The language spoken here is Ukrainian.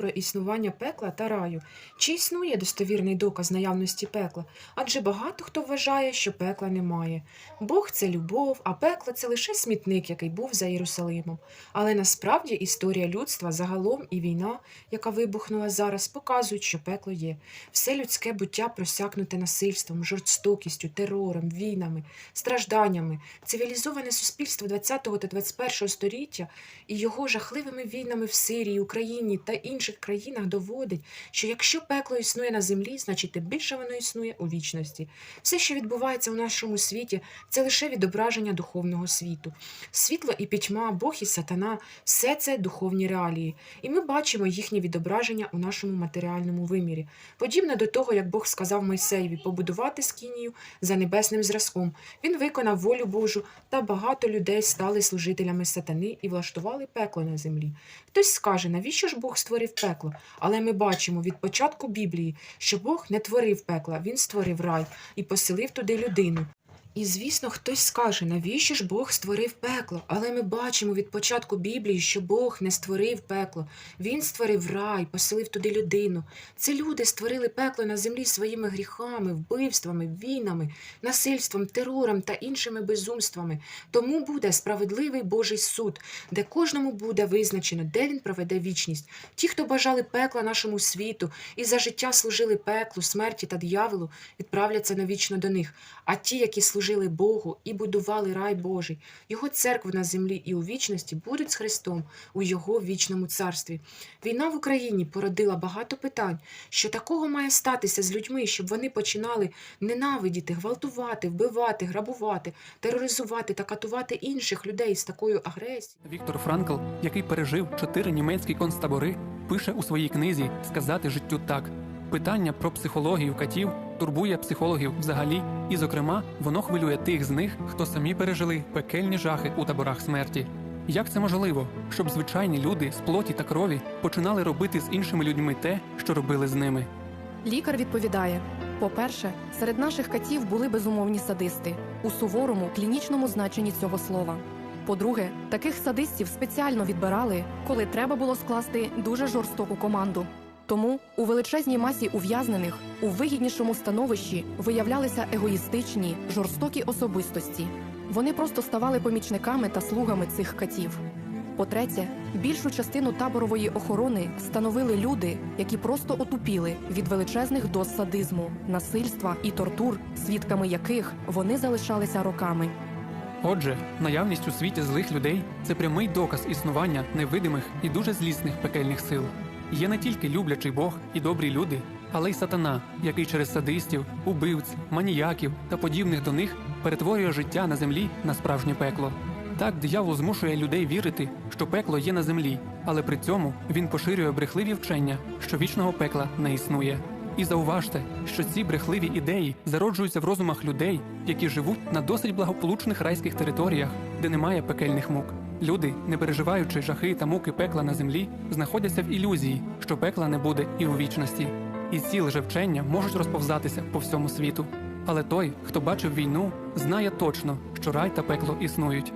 про існування пекла та раю. Чи існує достовірний доказ наявності пекла? Адже багато хто вважає, що пекла немає. Бог це любов, а пекло це лише смітник, який був за Єрусалимом. Але насправді історія людства загалом і війна, яка вибухнула зараз, показують, що пекло є. Все людське буття просякнуте насильством, жорстокістю, терором, війнами, стражданнями. Цивілізоване суспільство 20 та 21 століття і його жахливими війнами в Сирії, Україні та інших країнах доводить, що якщо пекло існує на землі, значить тим більше воно існує у вічності. Все, що відбувається у нашому світі, це лише відображення духовного світу. Світло і пітьма, Бог і сатана все це духовні реалії, і ми бачимо їхнє відображення у нашому матеріальному вимірі. Подібно до того, як Бог сказав Мойсеєві побудувати скинію за небесним зразком, він виконав волю Божу, та багато людей стали служителями сатани і влаштували пекло на землі. Хтось скаже, навіщо ж Бог створив пекло? Але ми бачимо від початку Біблії, що Бог не творив пекла, він створив рай і поселив туди людину. І, звісно, хтось скаже, навіщо ж Бог створив пекло? Але ми бачимо від початку Біблії, що Бог не створив пекло. Він створив рай, поселив туди людину. Це люди створили пекло на землі своїми гріхами, вбивствами, війнами, насильством, терором та іншими безумствами. Тому буде справедливий Божий суд, де кожному буде визначено, де він проведе вічність. Ті, хто бажали пекла нашому світу і за життя служили пеклу, смерті та дияволу, відправляться навічно до них. А ті, які служили Богу і будували рай Божий, його церкву на землі і у вічності будуть з Христом у його вічному царстві. Війна в Україні породила багато питань, що такого має статися з людьми, щоб вони починали ненавидіти, гвалтувати, вбивати, грабувати, тероризувати та катувати інших людей з такою агресією. Віктор Франкл, який пережив чотири німецькі концтабори, пише у своїй книзі Сказати життю так. Питання про психологію катів турбує психологів взагалі, і, зокрема, воно хвилює тих з них, хто самі пережили пекельні жахи у таборах смерті. Як це можливо, щоб звичайні люди з плоті та крові починали робити з іншими людьми те, що робили з ними? Лікар відповідає: по-перше, серед наших катів були безумовні садисти у суворому клінічному значенні цього слова. По-друге, таких садистів спеціально відбирали, коли треба було скласти дуже жорстоку команду. Тому у величезній масі ув'язнених у вигіднішому становищі виявлялися егоїстичні, жорстокі особистості. Вони просто ставали помічниками та слугами цих катів. По-третє, більшу частину таборової охорони становили люди, які просто отупіли від величезних доз садизму, насильства і тортур, свідками яких вони залишалися роками. Отже, наявність у світі злих людей це прямий доказ існування невидимих і дуже злісних пекельних сил. Є не тільки люблячий Бог і добрі люди, але й сатана, який через садистів, убивць, маніяків та подібних до них перетворює життя на землі на справжнє пекло. Так диявол змушує людей вірити, що пекло є на землі, але при цьому він поширює брехливі вчення, що вічного пекла не існує. І зауважте, що ці брехливі ідеї зароджуються в розумах людей, які живуть на досить благополучних райських територіях, де немає пекельних мук. Люди, не переживаючи жахи та муки пекла на землі, знаходяться в ілюзії, що пекла не буде і у вічності. І ці лжевчення можуть розповзатися по всьому світу. Але той, хто бачив війну, знає точно, що рай та пекло існують.